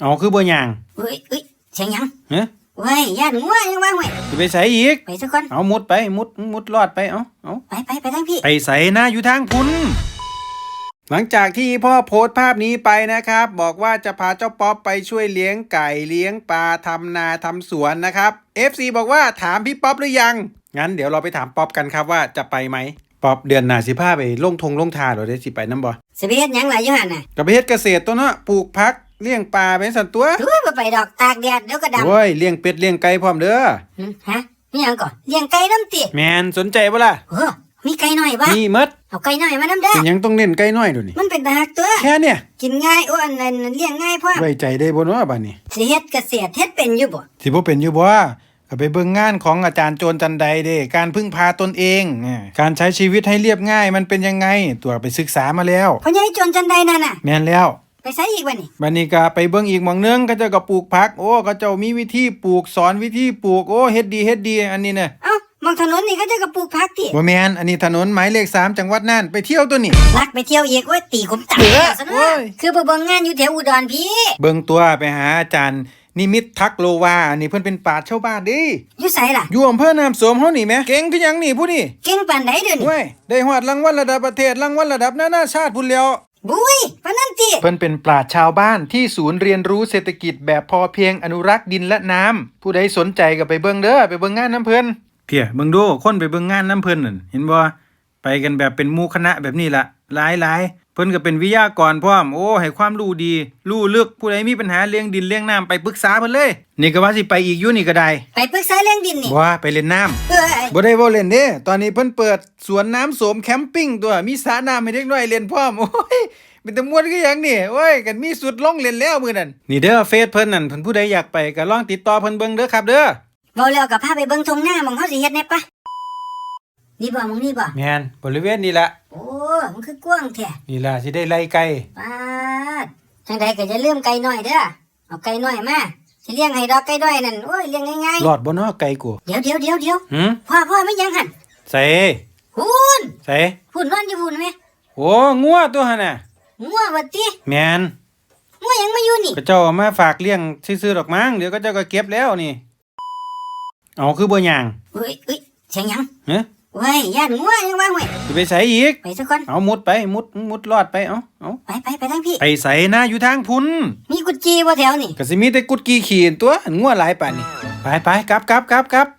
เอาคือบ่ย่างเฮ้ยเอ้ยเสียงหยังฮะเว้ยย่านงัวยังว่าเว้ยสิไปใส่อีก ไปสักคนเอามุดไปมุดมุดรอดไปเอาเอาไปไปไปทางพี่ ไปใส่นะอยู่ทางพุนหลังจากที่พ่อโพสต์ภาพนี้ไปนะครับ บอกว่าจะพาเจ้าป๊อปไปช่วยเลี้ยงไก่เลี้ยงปลาทำนาทำสวนนะครับ FC บอกว่าถามพี่ป๊อปหรือยัง งั้นเดี๋ยวเราไปถามป๊อปกันครับว่าจะไปไหมป๊อปเดือนหน้าสิพาไปลงทงลงทาหรือได้สิไปน้ำบ่สิไปเฮ็ดหยังล่ะอยู่หั่นน่ะกับไปเฮ็ดเกษตรตัวเนาะปลูกพัก เลี้ยงปลาเป็นสัตว์ตัวดูบ่ไปดอกตากแดดเดี๋ยวก็ดำโอ้ยเลี้ยงเป็ดเลี้ยงไก่พร้อมเด้อหึฮะนี่หยังก่อนเลี้ยงไก่น้ำติแมนสนใจปะล่ะโอ้มีไก่น้อยบ่นี่มดเอาไก่น้อยมานํเด้อเป็นหยังต้องเน้นไก่น้อยดูนี่มันเป็นตาหักตัวแค่เนี่ยกินง่ายโอ้อันนั้นเลี้ยงง่ายพ่อไว้ใจได้บ่เนาะบัดนี้สิเฮ็ดเกษตรเฮ็ดเป็นอยู่บ่สิบ่เป็นอยู่บ่ก็ไปเบิ่งงานของอาจารย์โจรจันไดเด้การพึ่งพาตนเองอ่าการใช้ชีวิตให้เรียบง่ายมันเป็นยังไง ตัวไปศึกษามาแล้วพ่อใหญ่จนจันใดนั่นน่ะ แม่นแล้ว ไปใส่อีกบ่นี่บัดนี้ก็ไปเบิ่งอีกหม่องหนึงก็เจ้าก็ปลูกผัก โอ้ก็เจ้ามีวิธีปลูกสอนวิธีปลูก โอ้เฮ็ดดีเฮ็ดดี อันนี้น่ะเอ้ามองถนนนี่ก็จะกระปลูกผักติบ่แม่นอันนี้ถนนหมายเลข3จังหวัดน่านไปเที่ยวตัวนี้ลักไปเที่ยวอีกโอ้ยตีขมตังเด้อซะโอ้เนาะย คือไปเบิ่งงานอยู่แถวอุดรพี่เบิ่งตัวไปหาอาจารย์ นิมิตทักโลวาอันนี้เพิ่นเป็นปราชญ์ชาวบ้านเดิอยู่ไสล่ะ อยู่อำเภอน้ำโสมเฮานี่แหมเก่งคือหยังนี่ผู้นี่เก่งปานใดเด้อนี่เว้ยได้ฮอดรางวัลระดับประเทศรางวัลระดับนานาชาติพุ่นแล้ว บุ้ยปานนั้นติเพิ่นเป็นปราชญ์ชาวบ้านที่ศูนย์เรียนรู้เศรษฐกิจแบบพอเพียงอนุรักษ์ดินและน้ำผู้ใดสนใจก็ไปเบิ่งเด้อไปเบิ่งงานน้ำเพิ่นเพียเบิ่งดูคนไปเบิ่งงานน้ำเพิ่นนั่นเห็นบ่ไปกันแบบเป็นหมู่คณะแบบนี้ล่ะหลายๆ เพิ่นก็เป็นวิทยากรพร้อมโอ้ให้ความรู้ดี รู้ลึกผู้ใดมีปัญหาเรื่องดินเรื่องน้ำไปปรึกษาเพิ่นเลย นี่ก็ว่าสิไปอีกอยู่นี่ก็ได้ไปปรึกษาเรื่องดินนี่บ่ว่าไปเล่นน้ำเอ้ยบ่ได้บ่เล่นเด้ตอนนี้เพิ่นเปิดสวนน้ำโสมแคมปิ้งตัวมีสระน้ำให้เด็กน้อยเล่นพร้อมโอ้ยเป็นตะมวนคือหยังนี่โอ้ยกันมีสุดลงเล่นแล้วมื้อนั้นนี่เด้อเฟซเพิ่นนั่นเพิ่นผู้ใดอยากไปก็ลองติดต่อเพิ่นเบิ่งเด้อครับเด้อเว้าแล้วก็พาไปเบิ่งทงหน้าหมองเฮาสิเฮ็ดแน่ปะนี่บ่หมองนี่บ่แม่นบริเวณนี้ละโอ้ มันคือกว้างแท้นี่ล่ะสิได้ไล่ไก่ปาดจังใดก็จะลืมไก่น้อยเด้อเอาไก่น้อยมาสิเลี้ยงให้ดอกไก่ด้อยนั่นโอ้ยเลี้ยงง่ายรอดบ่เนาะไก่กูๆเดี๋ยวเดี๋ยวเดี๋ยวเดี๋ยวหืมพ่อพ่อไม่ยังหั่นใส่หุ่นใส่หุ่นนอนอยู่หุ่นแม่โอ้งัวตัวหั่นน่ะงัวว่าติแม่นงัวยังมาอยู่นี่ก็เจ้าเอามาฝากเลี้ยงซื่อๆดอกมั้งเดี๋ยวก็เจ้าก็เก็บแล้วนี่ เอาคือบ่ย่างเฮ้ยเอ้ยเสียงหยังฮะ เว้ยย่านงัวยังว่าเว้ยสิไปใส่อีก ไปสักคน เอามุดไปมุดมุดรอดไปเอาเอาไปไปไปทางพี่ ไปใส่นะอยู่ทางพุนมีกุญจีบ่แถวนี่ก็สิมีแต่กุดกี่ขีนตัวหันงัวหลายป่านนี่ไปไปกลับกลับกลับกลับ